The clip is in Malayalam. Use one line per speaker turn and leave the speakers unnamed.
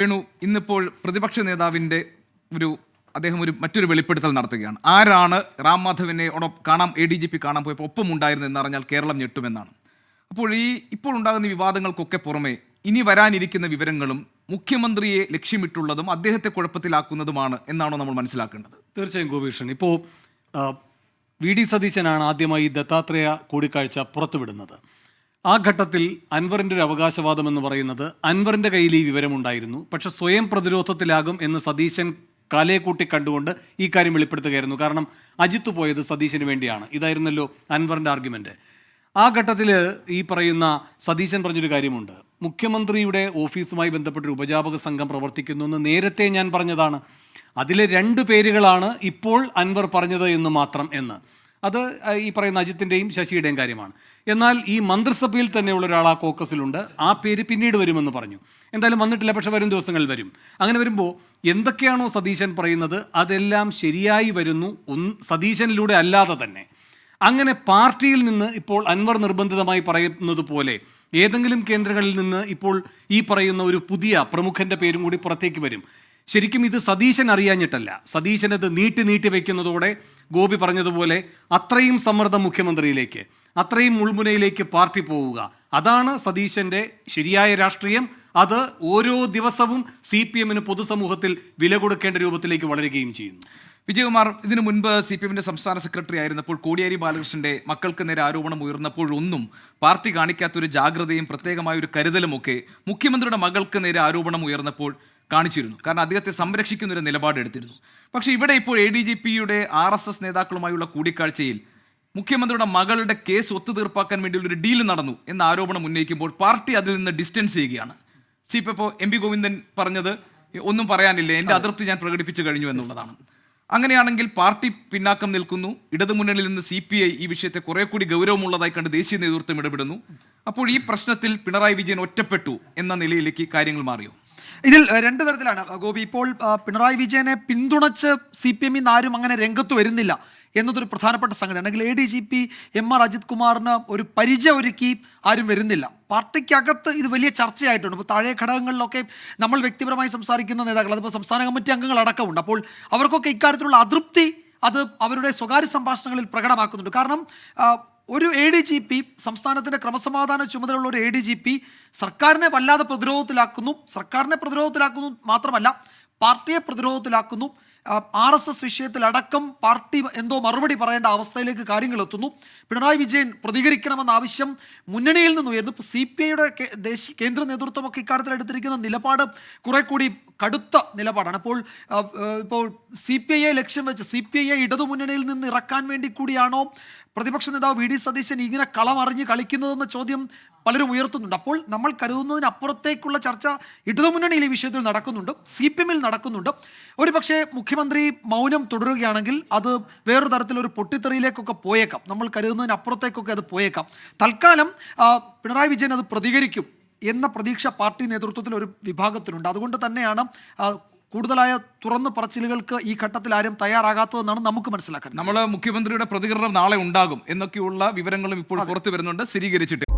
വേണു ഇന്നിപ്പോൾ പ്രതിപക്ഷ നേതാവിന്റെ ഒരു അദ്ദേഹം ഒരു മറ്റൊരു വെളിപ്പെടുത്തൽ നടത്തുകയാണ്. ആരാണ് റാം മാധവിനെ കാണാം എ ഡി ജി പി കാണാൻ പോയപ്പോൾ ഒപ്പമുണ്ടായിരുന്നു എന്നറിഞ്ഞാൽ കേരളം ഞെട്ടുമെന്നാണ്. അപ്പോൾ ഈ ഇപ്പോൾ ഉണ്ടാകുന്ന വിവാദങ്ങൾക്കൊക്കെ പുറമെ ഇനി വരാനിരിക്കുന്ന വിവരങ്ങളും മുഖ്യമന്ത്രിയെ ലക്ഷ്യമിട്ടുള്ളതും അദ്ദേഹത്തെ കുഴപ്പത്തിലാക്കുന്നതുമാണ് എന്നാണോ നമ്മൾ മനസ്സിലാക്കേണ്ടത്?
തീർച്ചയായും ഗോപീഷൻ. ഇപ്പോൾ വി. ഡി. സതീശനാണ് ആദ്യമായി ദത്താത്രേയ കൂടിക്കാഴ്ച പുറത്തുവിടുന്നത്. ആ ഘട്ടത്തിൽ അൻവറിന്റെ ഒരു അവകാശവാദം എന്ന് പറയുന്നത് അൻവറിന്റെ കയ്യിൽ ഈ വിവരമുണ്ടായിരുന്നു. പക്ഷെ സ്വയം പ്രതിരോധത്തിലാകും എന്ന് സതീശൻ കലയെ കൂട്ടി കണ്ടുകൊണ്ട് ഈ കാര്യം വെളിപ്പെടുത്തുകയായിരുന്നു. കാരണം അജിത്ത് പോയത് സതീശന് വേണ്ടിയാണ്. ഇതായിരുന്നല്ലോ അൻവറിന്റെ ആർഗ്യുമെന്റ് ആ ഘട്ടത്തിൽ ഈ പറയുന്ന സതീശൻ പറഞ്ഞൊരു കാര്യമുണ്ട്. മുഖ്യമന്ത്രിയുടെ ഓഫീസുമായി ബന്ധപ്പെട്ടൊരു ഉപജാപക സംഘം പ്രവർത്തിക്കുന്നു എന്ന് നേരത്തെ ഞാൻ പറഞ്ഞതാണ്. അതിലെ രണ്ട് പേരുകളാണ് ഇപ്പോൾ അൻവർ പറഞ്ഞത് എന്ന് മാത്രം എന്ന്. അത് ഈ പറയുന്ന അജിത്തിന്റെയും ശശിയുടെയും കാര്യമാണ്. എന്നാൽ ഈ മന്ത്രിസഭയിൽ തന്നെയുള്ള ഒരാൾ ആ കോക്കസിലുണ്ട്. ആ പേര് പിന്നീട് വരുമെന്ന് പറഞ്ഞു. എന്തായാലും വന്നിട്ടില്ല പക്ഷെ വരും ദിവസങ്ങളിൽ വരും. അങ്ങനെ വരുമ്പോൾ എന്തൊക്കെയാണോ സതീശൻ പറയുന്നത് അതെല്ലാം ശരിയായി വരുന്നു സതീശനിലൂടെ അല്ലാതെ തന്നെ. അങ്ങനെ പാർട്ടിയിൽ നിന്ന് ഇപ്പോൾ അൻവർ നിർബന്ധിതമായി പറയുന്നത് പോലെ ഏതെങ്കിലും കേന്ദ്രങ്ങളിൽ നിന്ന് ഇപ്പോൾ ഈ പറയുന്ന ഒരു പുതിയ പ്രമുഖന്റെ പേരും കൂടി പുറത്തേക്ക് വരും. ശരിക്കും ഇത് സതീശൻ അറിയാഞ്ഞിട്ടല്ല. സതീശൻ നീട്ടി നീട്ടി വെക്കുന്നതോടെ ഗോപി പറഞ്ഞതുപോലെ അത്രയും സമ്മർദ്ദം മുഖ്യമന്ത്രിയിലേക്ക് അത്രയും മുൾമുനയിലേക്ക് പാർട്ടി പോവുക. അതാണ് സതീശന്റെ ശരിയായ രാഷ്ട്രീയം. അത് ഓരോ ദിവസവും സി പി എമ്മിന് പൊതുസമൂഹത്തിൽ വില കൊടുക്കേണ്ട രൂപത്തിലേക്ക് വളരുകയും ചെയ്യുന്നു.
വിജയകുമാർ ഇതിനു മുൻപ് സി പി എമ്മിന്റെ സംസ്ഥാന സെക്രട്ടറി ആയിരുന്നപ്പോൾ കോടിയേരി ബാലകൃഷ്ണന്റെ മക്കൾക്ക് നേരെ ആരോപണം ഉയർന്നപ്പോഴൊന്നും പാർട്ടി കാണിക്കാത്തൊരു ജാഗ്രതയും പ്രത്യേകമായ ഒരു കരുതലുമൊക്കെ മുഖ്യമന്ത്രിയുടെ മകൾക്ക് നേരെ ആരോപണം ഉയർന്നപ്പോൾ കാണിച്ചിരുന്നു. കാരണം അദ്ദേഹത്തെ സംരക്ഷിക്കുന്ന ഒരു നിലപാട് എടുത്തിരുന്നു. പക്ഷേ ഇവിടെ ഇപ്പോൾ എ ഡി ജി പിയുടെ ആർ എസ് എസ് നേതാക്കളുമായുള്ള കൂടിക്കാഴ്ചയിൽ മുഖ്യമന്ത്രിയുടെ മകളുടെ കേസ് ഒത്തുതീർപ്പാക്കാൻ വേണ്ടിയുള്ള ഒരു ഡീൽ നടന്നു എന്ന ആരോപണം ഉന്നയിക്കുമ്പോൾ പാർട്ടി അതിൽ നിന്ന് ഡിസ്റ്റൻസ് ചെയ്യുകയാണ്. സി പി ഇപ്പോൾ എം പി ഗോവിന്ദൻ പറഞ്ഞത് ഒന്നും പറയാനില്ല എന്റെ അതൃപ്തി ഞാൻ പ്രകടിപ്പിച്ചു കഴിഞ്ഞു എന്നുള്ളതാണ്. അങ്ങനെയാണെങ്കിൽ പാർട്ടി പിന്നാക്കം നിൽക്കുന്നു. ഇടതുമുന്നണിയിൽ നിന്ന് സി പി ഐ ഈ വിഷയത്തെ കുറെ കൂടി ഗൗരവമുള്ളതായി കണ്ട് ദേശീയ നേതൃത്വം ഇടപെടുന്നു. അപ്പോൾ ഈ പ്രശ്നത്തിൽ പിണറായി വിജയൻ ഒറ്റപ്പെട്ടു എന്ന നിലയിലേക്ക് കാര്യങ്ങൾ മാറിയോ?
ഇതിൽ രണ്ടു തരത്തിലാണ്. ഗോപി ഇപ്പോൾ പിണറായി വിജയനെ പിന്തുണച്ച് സി പി എമ്മിൽ നിന്ന് ആരും അങ്ങനെ രംഗത്ത് വരുന്നില്ല എന്നതൊരു പ്രധാനപ്പെട്ട സംഗതി അല്ലെങ്കിൽ A D G P M R Ajith കുമാറിന് ഒരു പരിചയം ഒരുക്കി ആരും വരുന്നില്ല. പാർട്ടിക്കകത്ത് ഇത് വലിയ ചർച്ചയായിട്ടുണ്ട്. ഇപ്പോൾ താഴെ ഘടകങ്ങളിലൊക്കെ നമ്മൾ വ്യക്തിപരമായി സംസാരിക്കുന്ന നേതാക്കൾ അതിപ്പോൾ സംസ്ഥാന കമ്മിറ്റി അംഗങ്ങൾ അടക്കമുണ്ട്. അപ്പോൾ അവർക്കൊക്കെ ഇക്കാര്യത്തിലുള്ള അതൃപ്തി അത് അവരുടെ സ്വകാര്യ സംഭാഷണങ്ങളിൽ പ്രകടമാക്കുന്നുണ്ട്. കാരണം ഒരു എ ഡി ജി പി സംസ്ഥാനത്തിന്റെ ക്രമസമാധാന ചുമതലയുള്ള ഒരു എ ഡി ജി പി സർക്കാരിനെ വല്ലാതെ പ്രതിരോധത്തിലാക്കുന്നു. സർക്കാരിനെ പ്രതിരോധത്തിലാക്കുന്നു മാത്രമല്ല പാർട്ടിയെ പ്രതിരോധത്തിലാക്കുന്നു. ആർ എസ് എസ് വിഷയത്തിലടക്കം പാർട്ടി എന്തോ മറുപടി പറയേണ്ട അവസ്ഥയിലേക്ക് കാര്യങ്ങൾ എത്തുന്നു. പിണറായി വിജയൻ പ്രതികരിക്കണമെന്ന ആവശ്യം മുന്നണിയിൽ നിന്ന് ഉയർന്നു ഇപ്പോൾ സി പി ഐയുടെ ദേശീയ കേന്ദ്ര നേതൃത്വമൊക്കെ ഇക്കാര്യത്തിൽ എടുത്തിരിക്കുന്ന നിലപാട് കുറെ കൂടി കടുത്ത നിലപാടാണ്. അപ്പോൾ ഇപ്പോൾ സി പി ഐയെ ലക്ഷ്യം വെച്ച് സി പി ഐയെ ഇടതുമുന്നണിയിൽ നിന്ന് ഇറക്കാൻ വേണ്ടി കൂടിയാണോ പ്രതിപക്ഷ നേതാവ് വി ഡി സതീശൻ ഇങ്ങനെ കളമറിഞ്ഞ് കളിക്കുന്നതെന്ന ചോദ്യം പലരും ഉയർത്തുന്നുണ്ട്. അപ്പോൾ നമ്മൾ കരുതുന്നതിനപ്പുറത്തേക്കുള്ള ചർച്ച ഇടതുമുന്നണിയിൽ ഈ വിഷയത്തിൽ നടക്കുന്നുണ്ട്. സി പി എമ്മിൽ നടക്കുന്നുണ്ട്. ഒരു പക്ഷേ മുഖ്യമന്ത്രി മൗനം തുടരുകയാണെങ്കിൽ അത് വേറൊരു തരത്തിലൊരു പൊട്ടിത്തെറിയിലേക്കൊക്കെ പോയേക്കാം. നമ്മൾ കരുതുന്നതിനപ്പുറത്തേക്കൊക്കെ അത് പോയേക്കാം. തൽക്കാലം പിണറായി വിജയൻ അത് പ്രതികരിക്കും. എന്ന പ്രതീക്ഷ പാർട്ടി നേതൃത്വത്തിൽ ഒരു വിഭാഗത്തിനുണ്ട് അതുകൊണ്ട് തന്നെയാണ് കൂടുതലായ തുറന്നു പറച്ചിലുകൾക്ക് ഈ ഘട്ടത്തിൽ ആരും തയ്യാറാകാത്തതെന്നാണ് നമുക്ക് മനസ്സിലാക്കാൻ
നമ്മൾ മുഖ്യമന്ത്രിയുടെ പ്രതികരണം നാളെ ഉണ്ടാകും എന്നൊക്കെയുള്ള വിവരങ്ങളും ഇപ്പോൾ പുറത്തു വരുന്നുണ്ട് സ്ഥിരീകരിച്ചിട്ട്